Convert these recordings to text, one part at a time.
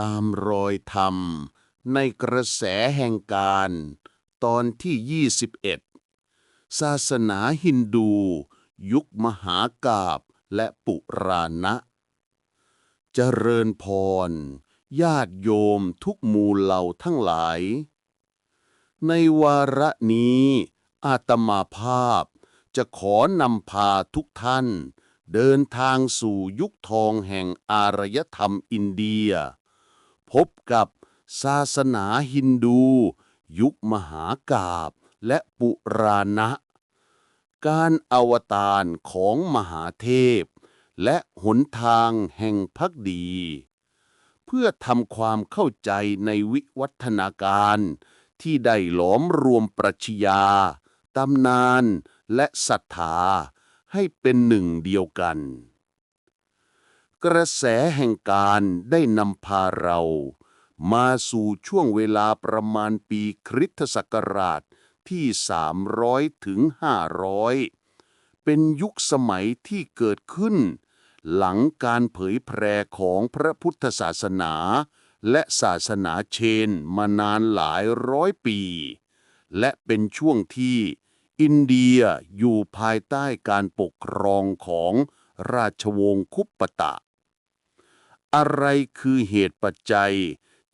ตามรอยธรรม ในกระแสแห่งการ ตอนที่ 21 ศาสนาฮินดู ยุคมหากาบและปุราณะเจริญพร ญาติโยมทุกหมู่เหล่าทั้งหลาย ในวาระนี้ อาตมาภาพจะขอนำพาทุกท่านเดินทางสู่ยุคทองแห่งอารยธรรมอินเดีย พบกับศาสนาฮินดู ยุคมหากาบและปุราณะ การอวตารของมหาเทพ และหนทางแห่งพักดี เพื่อทำความเข้าใจในวิวัฒนาการที่ได้หลอมรวมปรัชญาตำนานและศรัทธาให้เป็นหนึ่งเดียวกัน กระแสแห่งการได้นำพาเรา มาสู่ช่วงเวลาประมาณปีคริสตศักราชที่ 300 ถึง 500 เป็นยุคสมัยที่เกิดขึ้น หลังการเผยแพร่ของพระพุทธศาสนา และศาสนาเชนมานานหลายร้อยปี และเป็นช่วงที่อินเดียอยู่ภายใต้การปกครองของราชวงศ์คุปปตะ อะไรคือเหตุปัจจัย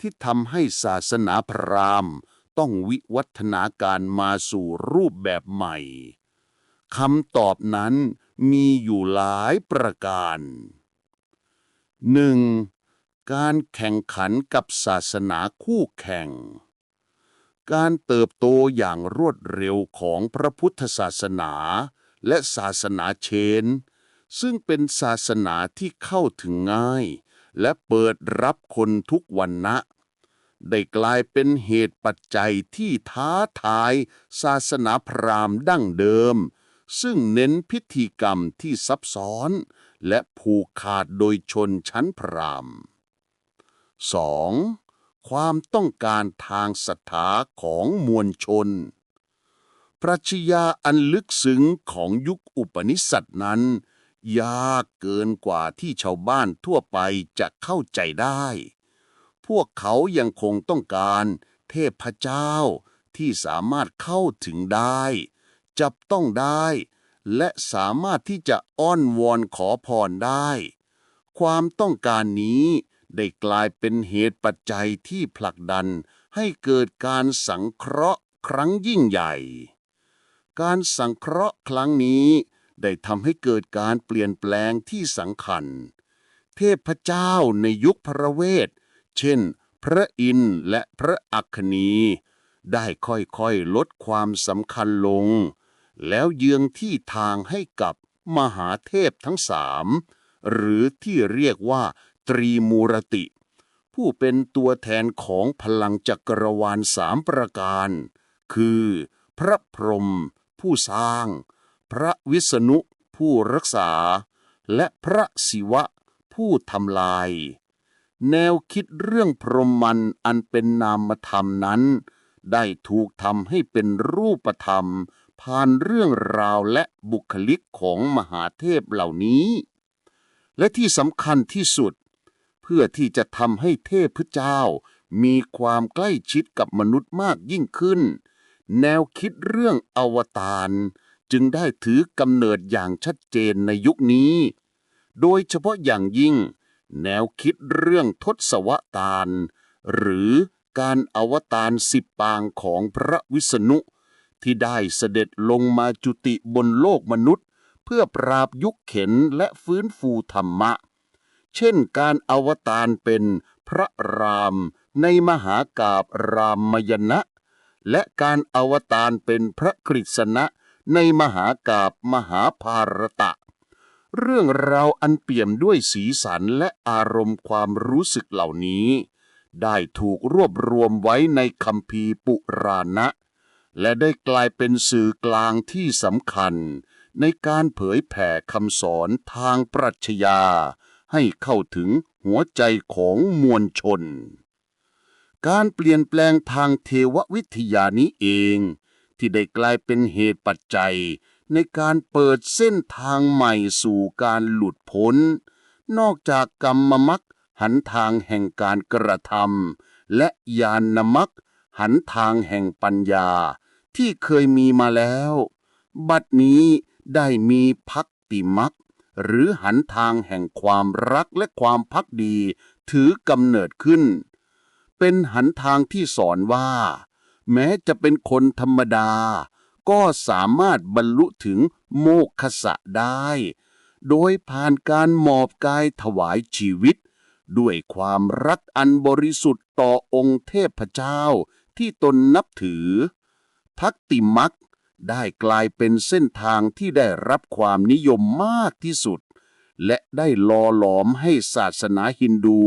ที่ทำให้ศาสนาพราหมณ์ ต้องวิวัฒนาการมาสู่รูปแบบใหม่คำตอบนั้นมีอยู่หลายประการ 1. การแข่งขันกับศาสนาคู่แข่ง การเติบโตอย่างรวดเร็วของพระพุทธศาสนา และศาสนาเชน ซึ่งเป็นศาสนาที่เข้าถึงง่าย และเปิดรับคนทุกวันนะ ได้กลายเป็นเหตุปัจจัยที่ท้าทายศาสนาพราหมณ์ดั้งเดิม ซึ่งเน้นพิธีกรรมที่ซับซ้อน และผูกขาดโดยชนชั้นพราหมณ์ 2. ความต้องการทางศรัทธาของมวลชน ปรัชญาอันลึกซึ้งของยุคอุปนิสัตนั้น ยากเกินกว่าที่ชาวบ้านทั่วไปจะเข้าใจได้ พวกเขายังคงต้องการเทพเจ้าที่สามารถเข้าถึงได้ จับต้องได้ และสามารถที่จะอ้อนวอนขอพรได้ ความต้องการนี้ได้กลายเป็นเหตุปัจจัยที่ผลักดันให้เกิดการสังเคราะห์ครั้งยิ่งใหญ่ การสังเคราะห์ครั้งนี้ ได้ทำให้เกิดการเปลี่ยนแปลงที่สำคัญเทพเจ้าในยุคพระเวท เช่น พระอินทร์และพระอัคคณีได้ค่อยๆลดความสำคัญลง แล้วเยืองที่ทางให้กับมหาเทพทั้งสามหรือที่เรียกว่าตรีมูรติ ผู้เป็นตัวแทนของพลังจักรวาลสามประการ คือ พระพรหมผู้สร้าง พระวิษณุผู้รักษา และพระศิวะผู้ทำลาย แนวคิดเรื่องพรหมันอันเป็นนามธรรมนั้น ได้ถูกทำให้เป็นรูปธรรม ผ่านเรื่องราวและบุคลิกของมหาเทพเหล่านี้ และที่สำคัญที่สุด เพื่อที่จะทำให้เทพเจ้ามีความใกล้ชิดกับมนุษย์มากยิ่งขึ้น แนวคิดเรื่องอวตาร จึงได้ถือกำเนิดอย่างชัดเจนในยุคนี้ โดยเฉพาะอย่างยิ่ง แนวคิดเรื่องทศวตารหรือการอวตารสิบปางของพระวิษณุ ที่ได้เสด็จลงมาจุติบนโลกมนุษย์ เพื่อปราบยุคเข็นและฟื้นฟูธรรมะ เช่นการอวตารเป็นพระรามในมหากาบรามยณะและการอวตารเป็นพระกฤษณะ ในมหากาบมหาภารตะ เรื่องราวอันเปี่ยมด้วยสีสันและอารมณ์ความรู้สึกเหล่านี้ ได้ถูกรวบรวมไว้ในคัมภีปุราณะ และได้กลายเป็นสื่อกลางที่สำคัญ ในการเผยแผ่คำสอนทางปรัชญา ให้เข้าถึงหัวใจของมวลชน การเปลี่ยนแปลงทางเทววิทยานี้เอง ที่ได้กลายเป็นเหตุปัจจัย ในการเปิดเส้นทางใหม่สู่การหลุดพ้น นอกจากกรรมมักหหันทางแห่งการกระทำและญาณมักหันทางแห่งปัญญา ที่เคยมีมาแล้ว บัดนี้ได้มีพักติมักหรือหันทางแห่งความรักและความพักดีถือกำเนิดขึ้น เป็นหันทางที่สอนว่า แม้จะเป็นคนธรรมดา ก็สามารถบรรลุถึงโมกขสะได้ โดยผ่านการมอบกายถวายชีวิต ด้วยความรักอันบริสุทธิ์ต่อองค์เทพเจ้าที่ตนนับถือ พักติมักได้กลายเป็นเส้นทางที่ได้รับความนิยมมากที่สุด และได้หล่อหลอมให้ศาสนาฮินดู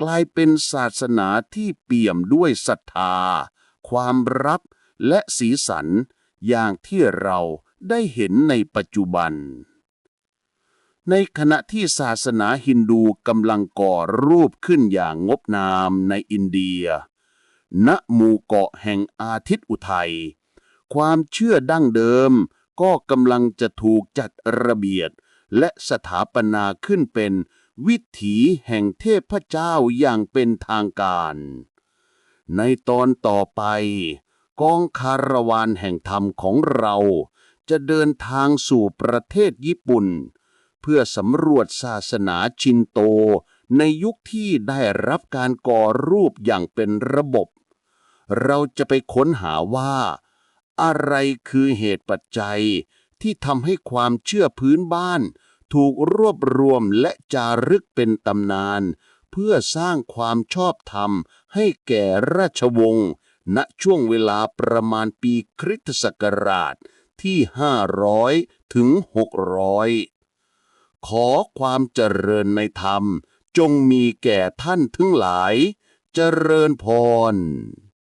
กลายเป็นศาสนาที่เปี่ยมด้วยศรัทธา ความรับและสีสัน อย่างที่เราได้เห็นในปัจจุบัน ในขณะที่ศาสนาฮินดูกำลังก่อรูปขึ้นอย่างงบงามในอินเดีย ณ หมู่เกาะแห่งอาทิตย์อุทัย ความเชื่อดั้งเดิมก็กำลังจะถูกจัดระเบียบและสถาปนาขึ้นเป็นวิถีแห่งเทพเจ้าอย่างเป็นทางการ ในตอนต่อไป กองคาราวานแห่งธรรมของเรา จะเดินทางสู่ประเทศญี่ปุ่น เพื่อสำรวจศาสนาชินโตในยุคที่ได้รับการก่อรูปอย่างเป็นระบบ เราจะไปค้นหาว่า อะไรคือเหตุปัจจัยที่ทำให้ความเชื่อพื้นบ้าน ถูกรวบรวมและจารึกเป็นตำนาน เพื่อสร้างความชอบธรรม ให้แก่ราชวงศ์ ณ ช่วงเวลาประมาณปีคริสตศักราชที่ 500 ถึง 600 ขอความเจริญในธรรมจงมีแก่ท่านทั้งหลาย เจริญพร